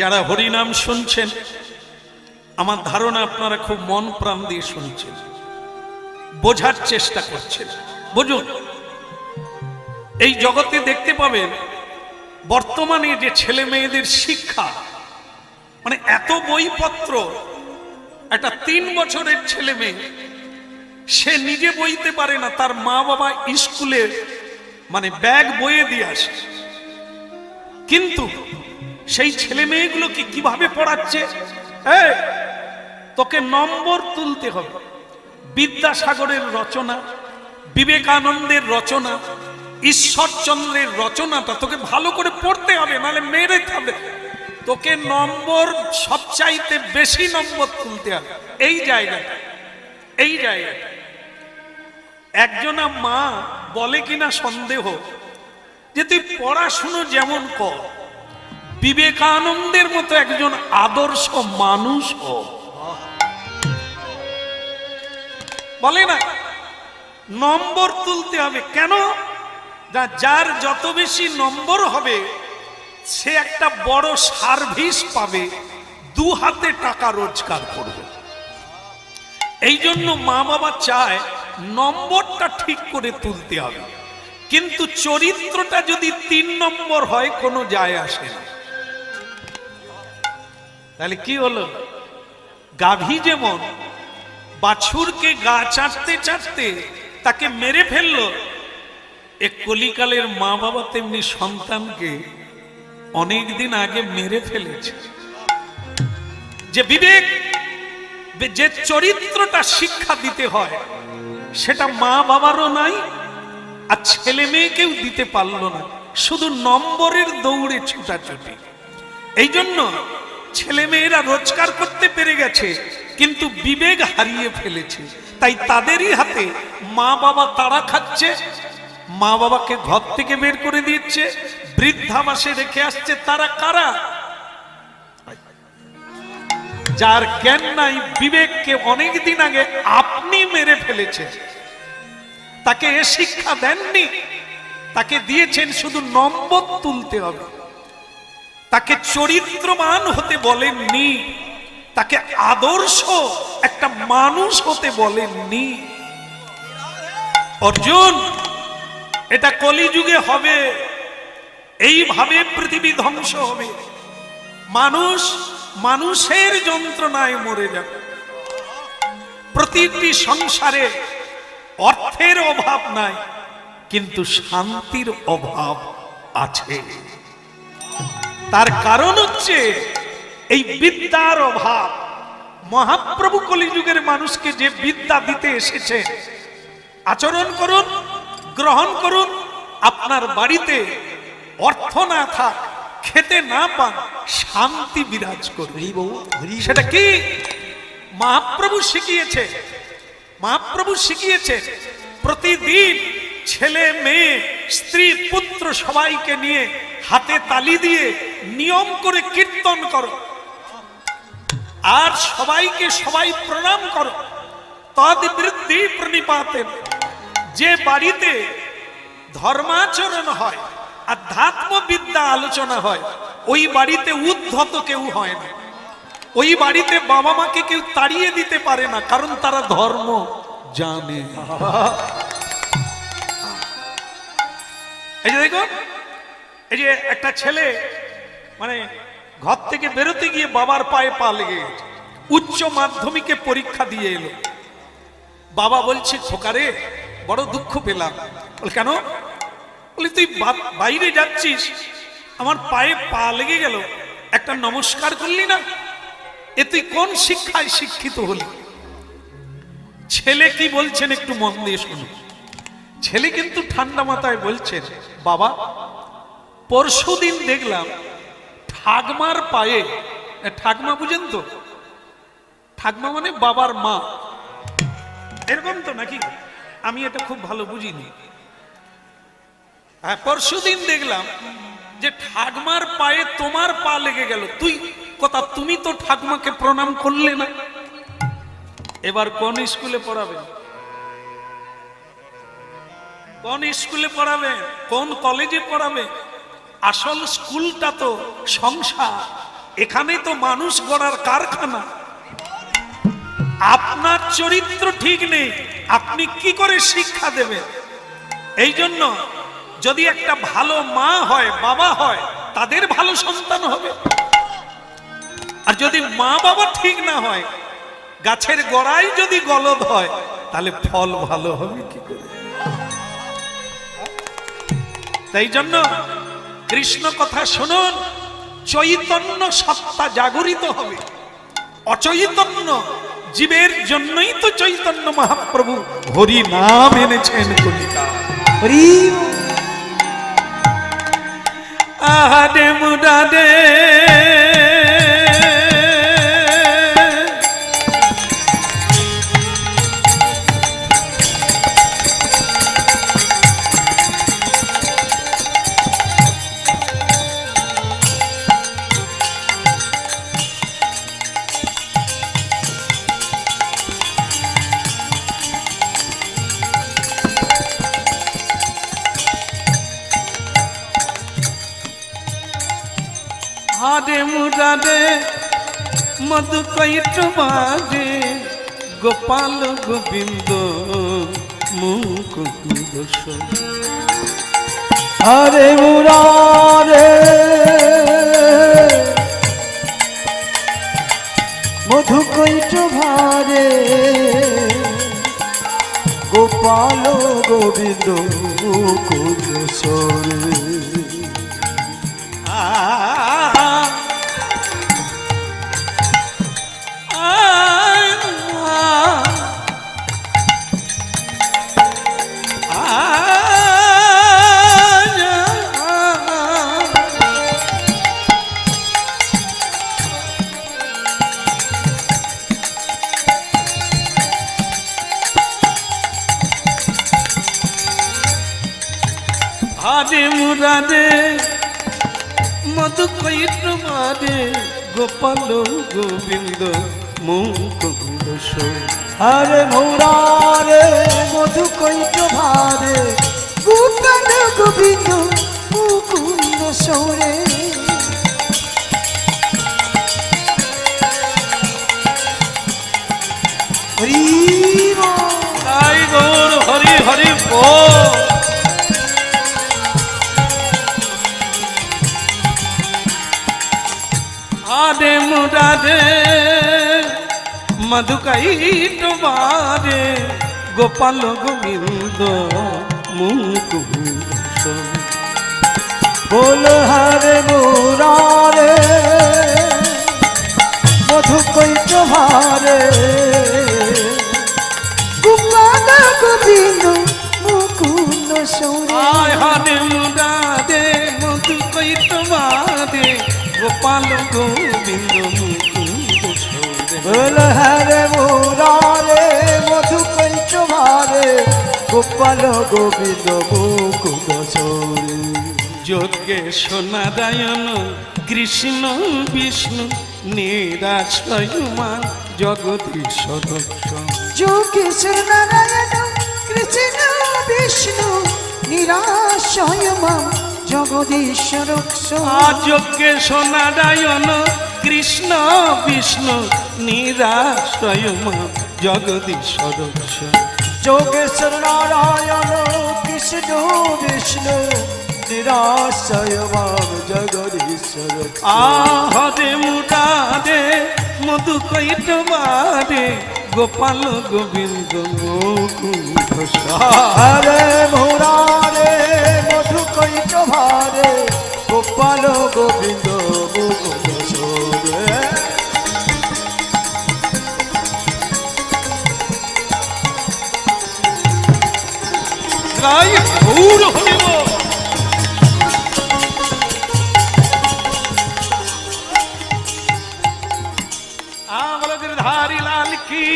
যারা হরিনাম শুনছেন, আমার ধারণা আপনারা খুব মন প্রাণ দিয়ে শুনছেন। বোঝার চেষ্টা করছেন। বুঝুন, এই জগতে দেখতে পাবেন, বর্তমানে যে ছেলে মেয়েদের শিক্ষা মানে এত বইপত্র, একটা তিন বছরের ছেলে মেয়ে, সে নিজে বইতে পারে না, তার মা বাবা স্কুলে মানে ব্যাগ বয়ে দিয়ে আসে। কিন্তু সেই ছেলে মেয়েগুলোকে কীভাবে পড়াচ্ছে? তোকে নম্বর তুলতে হবে। বিদ্যাসাগরের রচনা, বিবেকানন্দের রচনা, ঈশ্বরচন্দ্রের রচনাটা তোকে ভালো করে পড়তে হবে, নাহলে মেরে থাকবে তোকে নম্বর, সবচাইতে বেশি নম্বর তুলতে হবে। এই জায়গাটা এই জায়গাটা। একজনা মা বলে কিনা সন্দেহ যে তুই পড়াশুনো যেমন কর বিবেকানন্দের মতো একজন আদর্শ মানুষ বলে না, নম্বর তুলতে হবে। কেন? যার যত বেশি নম্বর হবে, সে একটা বড় সার্ভিস পাবে, দু হাতে টাকা রোজগার করবে। এই জন্য মা বাবা চায় নম্বরটা ঠিক করে তুলতে হবে। কিন্তু চরিত্রটা যদি তিন নম্বর হয়, কোনো যায় আসে না। তাহলে কি হলো? গাভী যেমন বাছুরকে গা চাটতে চাটতে তাকে মেরে ফেলল, এ কলিকালের মা বাবা তেমনি সন্তানকে অনেকদিন আগে মেরে ফেলেছে। যে বিবেক, যে চরিত্রটা শিক্ষা দিতে হয়, সেটা মা বাবারও নাই, আর ছেলে মেয়েকেও দিতে পারল না। শুধু নম্বরের দৌড়ে ছুটাছুটি। এই জন্য ছেলে মেয়েরা রোজগার করতে পেরে গেছে, কিন্তু বিবেক হারিয়ে ফেলেছে। তাই তাদেরই হাতে মা বাবা তারা খাচ্ছে, মা বাবাকে ঘর থেকে বের করে দিচ্ছে বৃদ্ধাবাসে রেখে আসছে তারা কারা? যার জ্ঞান নাই, বিবেককে অনেকদিন আগে আপনি মেরে ফেলেছেন। তাকে এ শিক্ষা দেননি, তাকে দিয়েছেন শুধু নম্বর তুলতে হবে। তাকে চরিত্রবান হতে বলেননি, তাকে আদর্শ একটা মানুষ হতে বলেননি। অর্জুন, এটা কলিযুগে হবে, এইভাবে পৃথিবী ধ্বংস হবে। মানুষ মানুষের যন্ত্রণায় মরে যাবে। প্রতিটি সংসারে অর্থের অভাব নাই, কিন্তু শান্তির অভাব আছে। তার কারণ হচ্ছে এই বিদ্যার অভাব। মহাপ্রভু কলিযুগের মানুষকে যে বিদ্যা দিতে এসেছে আচরণ করুন গ্রহণ করুন আপনার বাড়িতে অর্থ না থাক খেতে না পান শান্তি বিরাজ করবে সেটা কি? মহাপ্রভু শিখিয়েছে মহাপ্রভু শিখিয়েছে প্রতিদিন ছেলে মেয়ে স্ত্রী পুত্র সবাইকে নিয়ে হাতে তালি দিয়ে নিয়ম করে কীর্তন করো। আর সবাইকে সবাই প্রণাম করো। তদ বৃদ্ধি প্রণিপাতেন যে বাড়িতে ধর্মাচরণ হয় আধ্যাত্ম বিদ্যা আলোচনা হয়, ওই বাড়িতে উদ্ধত কেউ হয় না। ওই বাড়িতে বাবা মাকে কেউ তাড়িয়ে দিতে পারে না, কারণ তারা ধর্ম জানে। এই যে দেখুন যে একটা ছেলে মানে ঘর থেকে বেরোতে গিয়ে বাবার পায়ে পা লেগে উচ্চ মাধ্যমিকে পরীক্ষা দিয়ে এলো। বাবা বলছে, খোকারে, বড় দুঃখ পেলাম। বল, কেন? বলি, তুই বাইরে যাচ্ছিস, আমার পায়ে পা লেগে গেল। একটা নমস্কার করলি না? এ তুই কোন শিক্ষায় শিক্ষিত হলি? ছেলে কি বলছেন একটু মন দিয়ে শুনুন। ছেলে কিন্তু ঠান্ডা মাথায় বলছেন, বাবা পরশু দিন দেখলাম ঠাকমার পায়ে ঠাকমা বুঝেন তো? ঠাকমা মানে বাবার মা। এরকম তো নাকি? আমি এটা খুব ভালো বুঝিনি। হ্যাঁ পরশু দিন দেখলাম যে ঠাকমার পায়ে তোমার পা লেগে গেল। তুই, কথা, তুমি তো ঠাকমাকে প্রণাম করলে না। এবার কোন স্কুলে পড়াবেন? কোন স্কুলে পড়াবে কোন কলেজে পড়াবে আসল স্কুলটা তো সংসার, এখানে তো মানুষ গড়ার কারখানা। আপনার চরিত্র ঠিক নেই, আপনি কি করে শিক্ষা দেবেন? এই জন্য যদি একটা ভালো মা হয়, বাবা হয়, তাদের ভালো সন্তান হবে। আর যদি মা বাবা ঠিক না হয়, গাছের গোড়ায় যদি গলদ হয়, তাহলে ফল ভালো হবে কি করে? তাই জন্য কৃষ্ণ কথা শুনুন চৈতন্য সত্তা জাগরিত হবে। অচৈতন্য জীবের জন্যই তো চৈতন্য মহাপ্রভু হরি নাম এনেছেন কবিতা। হরি। আহারে মুরারে। মুরারে মধু কৈট বাজে গোপাল গোবিন্দ মুকুন্দ হরে মুরারে মধু কৈট ভারে গোপাল গোবিন্দ কুলসরে মুরারে মধু কৈট মারে গোপাল গোবিন্দ মুকুন্দ হরে মুরারে মধু কৈট ভারে গোপাল গোবিন্দ মুকুন্দ সরে হরি হরি হরি বল আরে মুরারে মধুকাইট মারে গোপাল গোবিন্দ মুকুন্দ বল হরে মুরারে মধু কৈট ভারে গোপাল গোবিন্দ আয় হারে মুরারে মধু কৈট মারে গোপাল গোবিন্দ হরে মুরারে মধু গোপাল গোবিন্দ মুকুন্দ সরে যোগে সোনারায়ণ কৃষ্ণ বিষ্ণু নিরাশ্রয়মান জগদীশ দক্ষ যোগেশ্বর নারায়ণ কৃষ্ণ বিষ্ণু নিরাশয় মাম জগদীশ্বর আযোগ্যে সোনারায়ণ কৃষ্ণ বিষ্ণু নিরাশ্রয়মান জগদীশ দক্ষ যোগেশ্বর নারায়ণ, কৃষ্ণ বিষ্ণু নিরাশয় মাম জগদীশ্বর। আহরে মুরারে মধু কৈট মারে গোপাল গোবিন্দ মুরারে মধু কৈট ভারে গোপাল গোবিন্দ যাত্রায় গৌর হরিব আমাদের ধারি লাল কি?